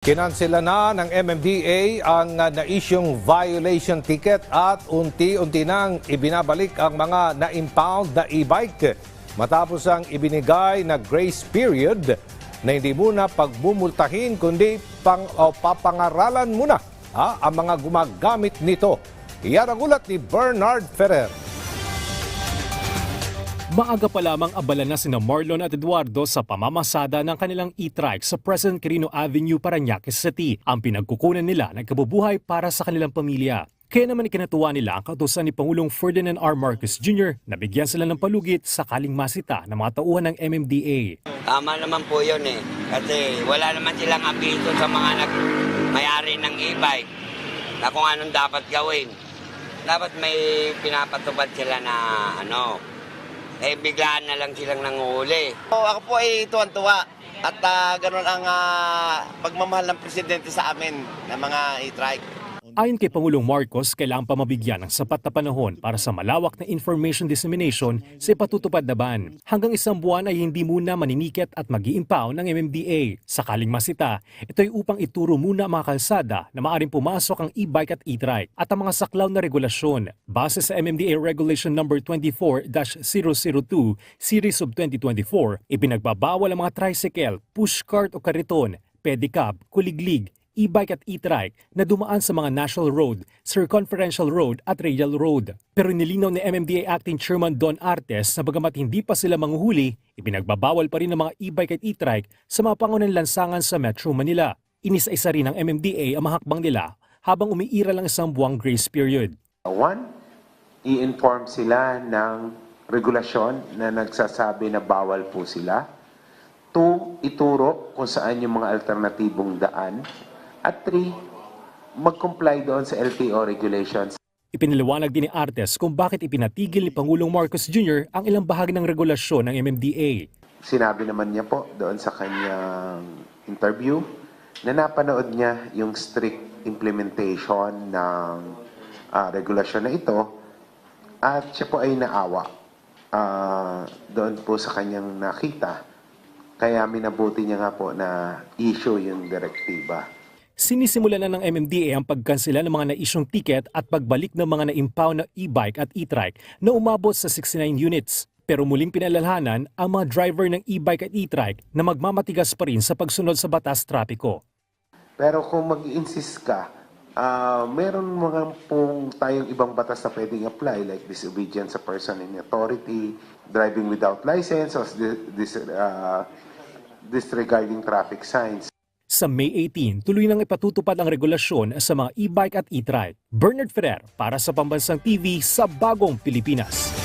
Kinansela na ng MMDA ang uh, na-issuing violation ticket at unti-unti nang ibinabalik ang mga na-impound na e-bike matapos ang ibinigay na grace period na hindi muna pagbumultahin kundi pang, o papangaralan muna ha, ang mga gumagamit nito. Iyan ang ulat ni Bernard Ferrer. Maaga pa lamang abala na sina Marlon at Eduardo sa pamamasada ng kanilang e-trike sa President Quirino Avenue, Parañaque City. Ang pinagkukunan nila ng kabubuhay para sa kanilang pamilya. Kaya naman ikinatuwa nila ang kautosan ni Pangulong Ferdinand R. Marcos Jr. na bigyan sila ng palugit sakaling masita ng mga tauhan ng MMDA. Tama naman po yun eh. Kasi wala naman silang abiso sa mga nag may-ari ng e-bike na kung anong dapat gawin. Dapat may pinapatupad sila na ano, eh biglaan na lang silang nanguhuli. So, ako po ay tuwan-tuwa at ah, ganun ang ah, pagmamahal ng presidente sa amin ng mga e-trike. Ayon kay Pangulong Marcos, kailangan pa mabigyan ng sapat na panahon para sa malawak na information dissemination sa ipatutupad na ban. Hanggang isang buwan ay hindi muna maniniket at mag ng MMDA. Sakaling masita, ito ay upang ituro muna ang mga kalsada na maaaring pumasok ang e-bike at e-trike at ang mga saklaw na regulasyon. Base sa MMDA Regulation No. 24-002 Series of 2024, ipinagbabawal ang mga tricycle, pushcart o kariton, pedicab, kuliglig, e-bike at e-trike na dumaan sa mga national road, circumferential road at radial road. Pero nilinaw ni MMDA Acting Chairman Don Artes na bagamat hindi pa sila manghuhuli, ipinagbabawal pa rin ang mga e-bike at e-trike sa mga pangunang lansangan sa Metro Manila. Inisa-isa rin ng MMDA ang mahakbang nila habang umiira lang isang buwang grace period. One, i-inform sila ng regulasyon na nagsasabi na bawal po sila. Two, ituro kung saan yung mga alternatibong daan. At three, mag-comply doon sa LTO regulations. Ipinaliwanag din ni Artes kung bakit ipinatigil ni Pangulong Marcos Jr. ang ilang bahagi ng regulasyon ng MMDA. Sinabi naman niya po doon sa kanyang interview na napanood niya yung strict implementation ng ah, regulasyon na ito at siya po ay naawa ah, doon po sa kanyang nakita. Kaya minabuti niya nga po na issue yung direktiba. Sinisimula na ng MMDA ang pagkansela ng mga naisyong ticket at pagbalik ng mga na-impound na e-bike at e-trike na umabot sa 69 units. Pero muling pinalalhanan ang mga driver ng e-bike at e-trike na magmamatigas pa rin sa pagsunod sa batas trapiko. Pero kung mag-insist ka, ah meron mga pong tayong ibang batas na pwedeng apply like disobedience sa person in authority, driving without license, or dis- dis- ah, disregarding traffic signs. Sa May 18, tuloy nang ipatutupad ang regulasyon sa mga e-bike at e-trike. Bernard Ferrer para sa Pambansang TV sa Bagong Pilipinas.